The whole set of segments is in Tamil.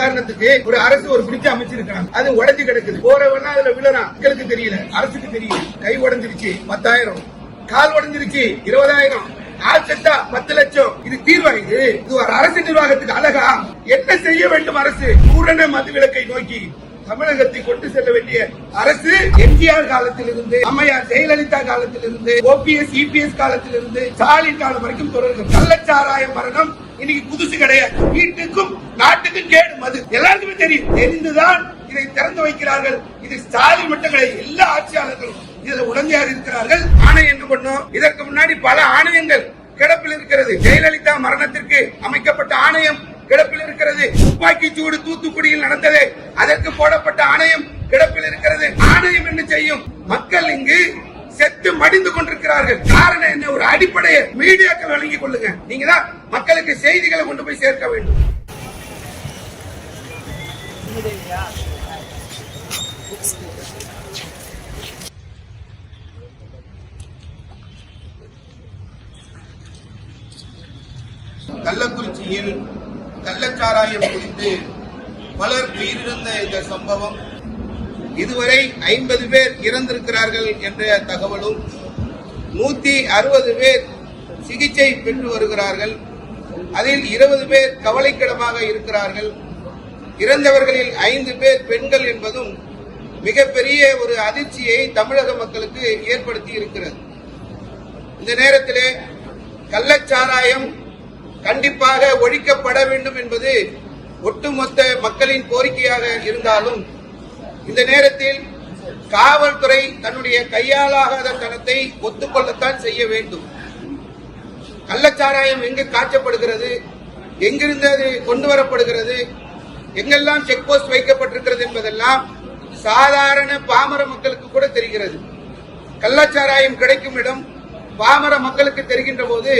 உதாரணத்துக்கு ஒரு அரசு ஒரு பிரிட்ஜ் அமைச்சிருக்காங்க அது உடஞ்சு கிடக்குது. போறவன்னா அதுல விழறான். மக்களுக்கு தெரியல. அரசுக்கு தெரியல கை உடஞ்சிருச்சு. பத்தாயிரம். கால் உடஞ்சிருச்சு. இருபதாயிரம். ஆள் பத்து லட்சம். இது தீர்வா இது இது ஒரு அரசு நிர்வாகத்துக்கு அழகா. என்ன செய்ய வேண்டும் அரசு? பூரண மது விளக்கை நோக்கி தமிழகத்தை கொண்டு செல்ல வேண்டிய அரசு எம்ஜிஆர் காலத்தில் இருந்து அம்மையார் ஜெயலலிதா காலத்தில் இருந்து ஓபிஎஸ் இபிஎஸ் காலத்தில் இருந்து ஸ்டாலின் காலம் வரைக்கும் தொடர்கிறது. கள்ளச்சாராய மரணம் இன்னைக்கு புதுசு கிடையாது. வீட்டுக்கும் நாட்டுக்கும் கேடு மது எல்லாருக்குமே தெரியும். தெரிந்துதான் இதை திறந்து வைக்கிறார்கள். இது ஸ்டாலின் மட்டும் கிடையாது எல்லா ஆட்சியாளர்களும் இதுல உடந்தையாக இருக்கிறார்கள். ஆணையம் என்ன பண்ணும் இதற்கு முன்னாடி பல ஆணையங்கள் கிடப்பில் இருக்கிறது. ஜெயலலிதா மரணத்திற்கு அமைக்கப்பட்ட ஆணையம் கிடப்பில் இருக்கிறது. துப்பாக்கி சூடு தூத்துக்குடியில் நடந்தது. அதற்கு போடப்பட்ட ஆணையம் கிடப்பில் இருக்கிறது. ஆணையம் என்ன செய்யும்? மக்கள் இங்கு செத்து மடிந்து கொண்டிருக்கிறார்கள். காரணம் என்ன? ஒரு அடிப்படையை மீடியாக்கள் வழங்கிக் கொள்ளுங்க. நீங்க தான் மக்களுக்கு செய்திகளை கொண்டு போய் சேர்க்க வேண்டும். கள்ளக்குறிச்சியில் கள்ளச்சாராயம் குறித்து பலர் உயிரிழந்த இந்த சம்பவம். இதுவரை ஐம்பது பேர் இறந்திருக்கிறார்கள் என்ற தகவலும் நூத்தி அறுபது பேர் சிகிச்சை பெற்று வருகிறார்கள். அதில் இருபது பேர் கவலைக்கிடமாக இருக்கிறார்கள். இறந்தவர்களில் ஐந்து பேர் பெண்கள் என்பதும் மிகப்பெரிய ஒரு அதிர்ச்சியை தமிழக மக்களுக்கு ஏற்படுத்தி இருக்கிறது. இந்த நேரத்திலே கள்ளச்சாராயம் கண்டிப்பாக ஒழிக்கப்பட வேண்டும் என்பது ஒட்டுமொத்த மக்களின் கோரிக்கையாக இருந்தாலும் இந்த நேரத்தில் காவல்துறை தன்னுடைய கையாளாகாத தனத்தை ஒத்துக்கொள்ளத்தான் செய்ய வேண்டும். கள்ளச்சாராயம் எங்கு காய்ச்சப்படுகிறது? எங்கிருந்து அது கொண்டு வரப்படுகிறது எங்கெல்லாம் செக் போஸ்ட் வைக்கப்பட்டிருக்கிறது என்பதெல்லாம் சாதாரண பாமர மக்களுக்கு கூட தெரிகிறது. கள்ளச்சாராயம் கிடைக்கும் இடம் பாமர மக்களுக்கு தெரிகின்ற போது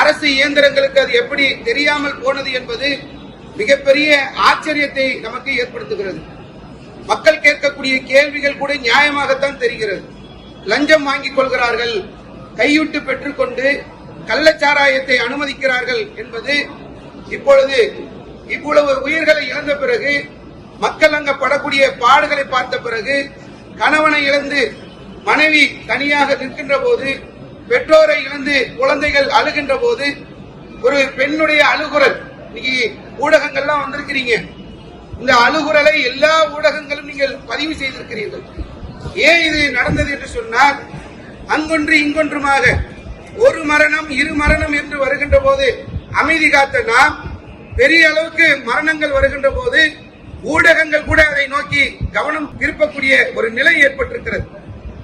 அரசு இயந்திரங்களுக்கு அது எப்படி தெரியாமல் போனது என்பது மிகப்பெரிய ஆச்சரியத்தை நமக்கு ஏற்படுத்துகிறது. மக்கள் கேட்கக்கூடிய கேள்விகள் கூட நியாயமாகத்தான் தெரிகிறது. லஞ்சம் வாங்கிக் கொள்கிறார்கள். கையூட்டு பெற்றுக்கொண்டு கள்ளச்சாராயத்தை அனுமதிக்கிறார்கள் என்பது இப்பொழுது இவ்வளவு உயிர்களை இழந்த பிறகு மக்கள் அங்க படக்கூடிய பாடுகளை பார்த்த பிறகு கணவனை இழந்து மனைவி தனியாக நிற்கின்ற போது பெற்றோரை இழந்து குழந்தைகள் அழுகின்ற போது ஒரு பெண்ணுடைய அழுகுரல். இன்னைக்கு ஊடகங்கள்லாம் வந்திருக்கிறீங்க. இந்த அழுகுரலை எல்லா ஊடகங்களும் நீங்கள் பதிவு செய்திருக்கிறீர்கள். ஏன் இது நடந்தது என்று சொன்னால் அங்கொன்று இங்கொன்றுமாக ஒரு மரணம் இரு மரணம் என்று வருகின்ற போது அமைதி காத்த நாம் பெரிய அளவுக்கு மரணங்கள் வருகின்ற போது ஊடகங்கள் கூட அதை நோக்கி கவனம் திருப்பக்கூடிய ஒரு நிலை ஏற்பட்டிருக்கிறது.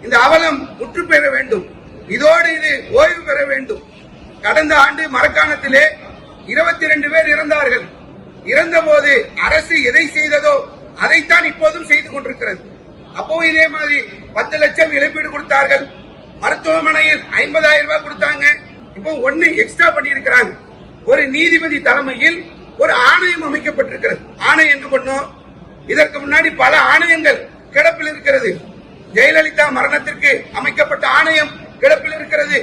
இந்த அவலம் முற்று பெற வேண்டும். இதோடு இது ஓய்வு பெற வேண்டும். கடந்த ஆண்டு மரக்காணத்திலே இருபத்தி ரெண்டு பேர் இறந்தார்கள். இறந்தபோது அரசு எதை செய்ததோ அதைத்தான் இப்போதும் செய்து கொண்டிருக்கிறது. அப்போ இதே மாதிரி பத்து லட்சம் இழப்பீடு கொடுத்தார்கள். மருத்துவமனையில் ஐம்பதாயிரம் ரூபாய் கொடுத்தாங்க. இப்போ ஒன்னு எக்ஸ்ட்ரா பண்ணியிருக்கிறாங்க. ஒரு நீதிபதி தலைமையில் ஒரு ஆணையம் அமைக்கப்பட்டிருக்கிறது. ஆணையம் என்று பண்ணும் இதற்கு முன்னாடி பல ஆணையங்கள் கிடப்பில் இருக்கிறது. ஜெயலலிதா மரணத்திற்கு அமைக்கப்பட்ட ஆணையம் கிடப்பில் இருக்கிறது.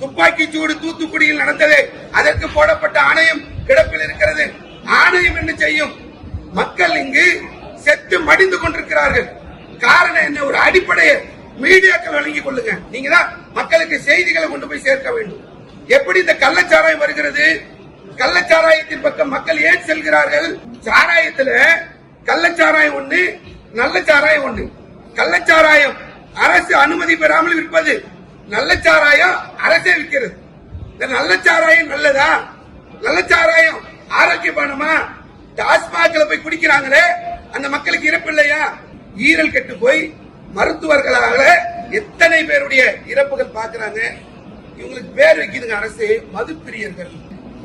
துப்பாக்கி சூடு தூத்துக்குடியில் நடந்தது அதற்கு போடப்பட்ட ஆணையம் கிடப்பில் இருக்கிறது. ஆணையம் என்ன செய்யும்? மக்கள் இங்கு செத்து மடிந்து கொண்டிருக்கிறார்கள். காரணம் என்ன? ஒரு அடிப்படையை மீடியாக்கள் வழங்கிக் கொள்ளுங்க. நீங்க தான் மக்களுக்கு செய்திகளை கொண்டு போய் சேர்க்க வேண்டும். எப்படி இந்த கள்ளச்சாராயம் வருகிறது? கள்ளச்சாராயத்தின் பக்கம் மக்கள் ஏன் செல்கிறார்கள்? சாராயத்துல கள்ளச்சாராயம் ஒண்ணு நல்ல சாராயம் ஒண்ணு. கள்ளச்சாராயம் அரசு அனுமதி பெறாமல் விற்பது நல்ல சாராயம் அரசே விற்கிறது. இந்த நல்ல சாராயம் நல்லதா? நல்ல சாராயம் ஆரோக்கியமானமா? டாஸ்மாக்ல போய் குடிக்கிறாங்களே அந்த மக்களுக்கு இறப்பு இல்லையா? ஈரல் கெட்டு போய் மருத்துவர்களாக எத்தனை பேருடைய இறப்புகள் பாக்குறாங்க இவங்களுக்கு பேர் வைக்குதுங்க அரசு மதுப்பிரியர்கள்.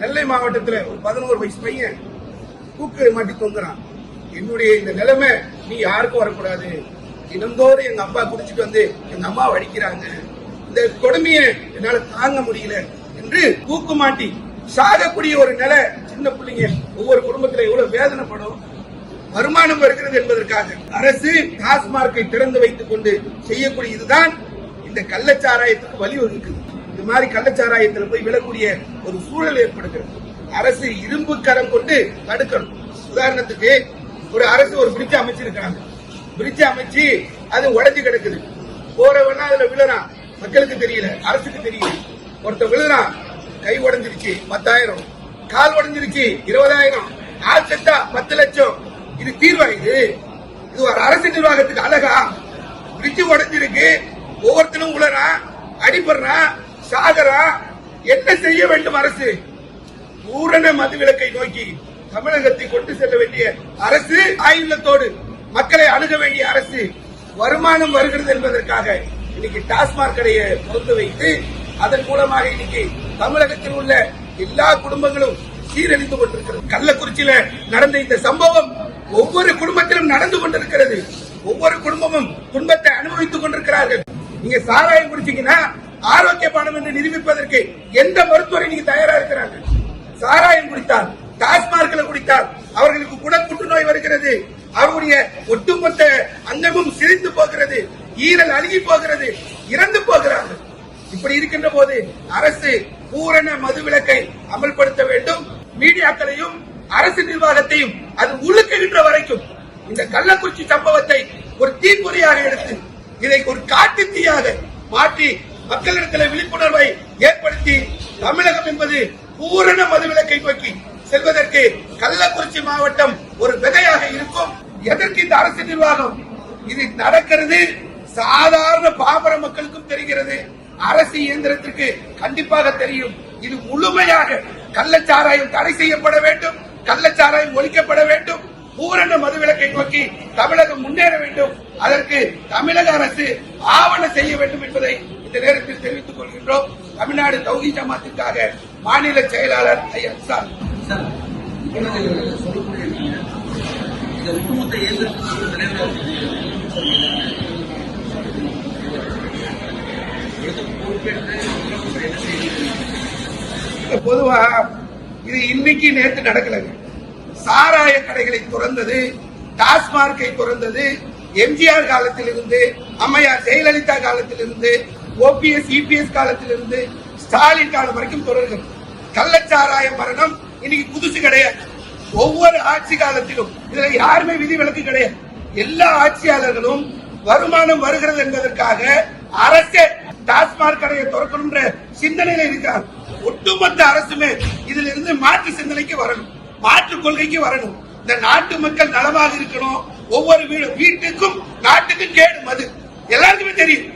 நெல்லை மாவட்டத்தில் ஒரு பதினோரு வயசு பையன் தூக்கு மாட்டி தொங்குறான். என்னுடைய இந்த நிலைமை நீ யாருக்கும் வரக்கூடாது. தினந்தோறும் எங்க அப்பா குடிச்சிட்டு வந்து எங்க அம்மா அடிக்கிறாங்க. இந்த கொடுமையை என்னால தாங்க முடியல என்று தூக்கு மாட்டி சாகக்கூடிய ஒரு நிலை சின்ன பிள்ளைங்க ஒவ்வொரு குடும்பத்துல எவ்வளவு வேதனைப்படும். வருமானம் வருகிறது என்பதற்காக அரசு டாஸ்மார்க்கை திறந்து வைத்துக் கொண்டு செய்யக்கூடிய இதுதான் இந்த கள்ளச்சாராயத்துக்கு வழிவகுக்குது. இது மாதிரி கள்ளச்சாராயத்தில் போய் விழக்கூடிய ஒரு சூழல் ஏற்படுகிறது. அரசு இரும்பு கரம் கொண்டு தடுக்கணும். உதாரணத்துக்கு ஒரு அரசு ஒரு பிரிட்ஜ் அமைச்சிருக்காங்க பிரிட்ஜ் அமைச்சு அது உடைஞ்சு கிடக்குது. போறவனா அதுல விழுறான். மக்களுக்கு தெரியல அரசுக்கு தெரியல. ஒருத்தன் விழுறான் கை உடைஞ்சிருச்சு பத்தாயிரம். கால் உடைஞ்சிருச்சு இருபதாயிரம். ஆட்சி இது. இது ஒரு அரசு நிர்வாகத்துக்கு அழகா. பிரிட்ஜ் உடைஞ்சிருக்கு. ஒவ்வொருத்தனும் உளறான் அடிபடுறா சாகரா என்ன செய்ய வேண்டும் அரசு? பூரண மதுவிலக்கை நோக்கி தமிழகத்தை கொண்டு செல்ல வேண்டிய அரசு ஆயுள்ளத்தோடு மக்களை அணுக வேண்டிய அரசு வருமானம் வருகிறது என்பதற்காக இன்னைக்கு டாஸ்மாக் கடையை திறந்து வைத்து அதன் மூலமாக இன்னைக்கு தமிழகத்தில் உள்ள எல்லா குடும்பங்களும் சீரழிந்து கொண்டிருக்கிறது. கள்ளக்குறிச்சியில நடந்த இந்த சம்பவம் ஒவ்வொரு குடும்பத்திலும் நடந்து கொண்டிருக்கிறது. ஒவ்வொரு குடும்பமும் துன்பத்தை அனுபவித்துக் கொண்டிருக்கிறார்கள். நீங்க சாராயம் குடிச்சீங்கன்னா ஆரோக்கிய பானம் என்று நிரூபிப்பதற்கு எந்த மருத்துவரை நீங்க தயாரா இருக்கிறார்கள்? சாராயம் குடித்தால் டாஸ்மார்க்ல குடித்தால் அவர்களுக்கு குட புற்றுநோய் வருகிறது. அவருடைய ஒட்டுமொத்த அங்கமும் சிரித்து போகிறது. ஈரல் அழுகி போகிறது. இறந்து போகிறார்கள். இப்படி இருக்கின்ற போது அரசு பூரண மதுவிலக்கை அமல்படுத்த வேண்டும். மீடியாக்களையும் அரசு நிர்வாகத்தையும் அது உழுக்குகின்ற வரைக்கும் இந்த கள்ளக்குறிச்சி சம்பவத்தை ஒரு தீர்முறையாக எடுத்து இதை ஒரு காட்டு தீயாக மாற்றி மக்களிடத்தில் விழிப்புணர்வை ஏற்படுத்தி தமிழகம் என்பது பூரண மதுவிலக்கை நோக்கி செல்வதற்கு கள்ளக்குறிச்சி மாவட்டம் ஒரு விதையாக இருக்கும். எதற்கு இந்த அரசு நிர்வாகம்? இது நடக்கிறது. சாதாரண பாமர மக்களுக்கும் தெரிகிறது. அரசு இயந்திரத்திற்கு கண்டிப்பாக தெரியும். இது முழுமையாக கள்ளச்சாராயம் தடை செய்யப்பட வேண்டும். கள்ளச்சாராயம் ஒழிக்கப்பட வேண்டும். பூரண மதுவிலக்கை நோக்கி தமிழகம் முன்னேற வேண்டும். அதற்கு தமிழக அரசு ஆவண செய்ய வேண்டும் என்பதை இந்த நேரத்தில் தெரிவித்துக் கொள்கின்றோம். தமிழ்நாடு தௌஹி ஜமாத்திற்காக மாநில செயலாளர் ஐயா சார். சார், இது இன்னைக்கு நேற்று நடக்கலங்க. சாராய கடைகளை துறந்தது டாஸ்மார்க்கை துறந்தது எம்ஜிஆர் காலத்திலிருந்து அம்மையார் ஜெயலலிதா காலத்திலிருந்து ஓபிஎஸ் இபிஎஸ் காலத்திலிருந்து ஸ்டாலின் காலம் வரைக்கும் தொடர்கள். கள்ளச்சாராய மரணம் இன்னைக்கு புதுசு கிடையாது. ஒவ்வொரு ஆட்சி காலத்திலும் இதுல யாருமே விதிவிலக்கு கிடையாது. எல்லா ஆட்சியாளர்களும் வருமானம் வருகிறது என்பதற்காக அரசே டாஸ்மாக் கடையை திறக்கணும்ன்ற சிந்தனையில இருக்காங்க. ஒட்டுமொத்த அரசுமே இதுல இருந்து மாற்று சிந்தனைக்கு வரணும். மாற்று கொள்கைக்கு வரணும். இந்த நாட்டு மக்கள் நலமாக இருக்கணும். ஒவ்வொரு வீடு வீட்டுக்கும் நாட்டுக்கும் கேடும் மது எல்லாருக்குமே தெரியும்.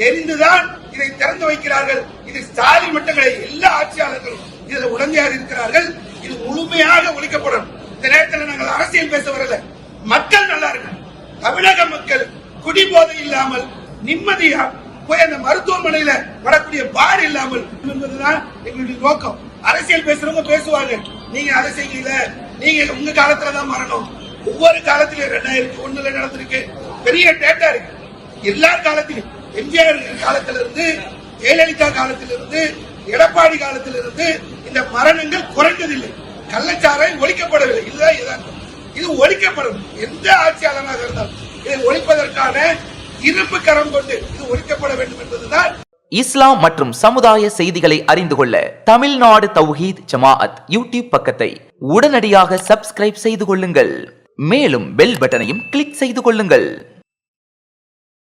தெரிந்துதான் இதை திறந்து வைக்கிறார்கள். இது ஸ்டாலின் மட்டும் கிடையாது எல்லா ஆட்சியாளர்களும் இதுல உடந்தையாக இருக்கிறார்கள். இது முழுமையாக ஒழிக்கப்படும். இந்த நேரத்தில் நாங்கள் அரசியல் பேச வரல. மக்கள் நல்லா இருக்கு தமிழக மக்கள் குடிபோதை இல்லாமல் நிம்மதியா போய் அந்த மருத்துவமனையில வரக்கூடிய பாடு இல்லாமல் என்பதுதான் எங்களுடைய நோக்கம். அரசியல் பேசுறவங்க பேசுவாங்க. நீங்க அதை செய்யல. நீங்க உங்க காலத்துலதான் மரணம். ஒவ்வொரு காலத்திலும் ரெண்டாயிரத்தி ஒண்ணுல நடந்திருக்கு. பெரிய டேட்டா இருக்கு. எல்லா காலத்திலும் எம்ஜிஆர் காலத்திலிருந்து ஜெயலலிதா காலத்திலிருந்து எடப்பாடி காலத்திலிருந்து இந்த மரணங்கள் குறைந்ததில்லை கள்ளச்சாராயம் ஒழிக்கப்படவில்லை. இதுதான் இது ஒழிக்கப்படும். எந்த ஆட்சியாளராக இருந்தாலும். இதை ஒழிப்ப இருப்பு கரம் கொண்டு இது ஒழிக்கப்பட வேண்டும் என்பதுதான் இஸ்லாம் மற்றும் சமுதாய செய்திகளை அறிந்து கொள்ள தமிழ்நாடு தௌஹீத் ஜமாஅத் யூடியூப் பக்கத்தை உடனடியாக சப்ஸ்கிரைப் செய்து கொள்ளுங்கள். மேலும் பெல் பட்டனையும் கிளிக் செய்து கொள்ளுங்கள்.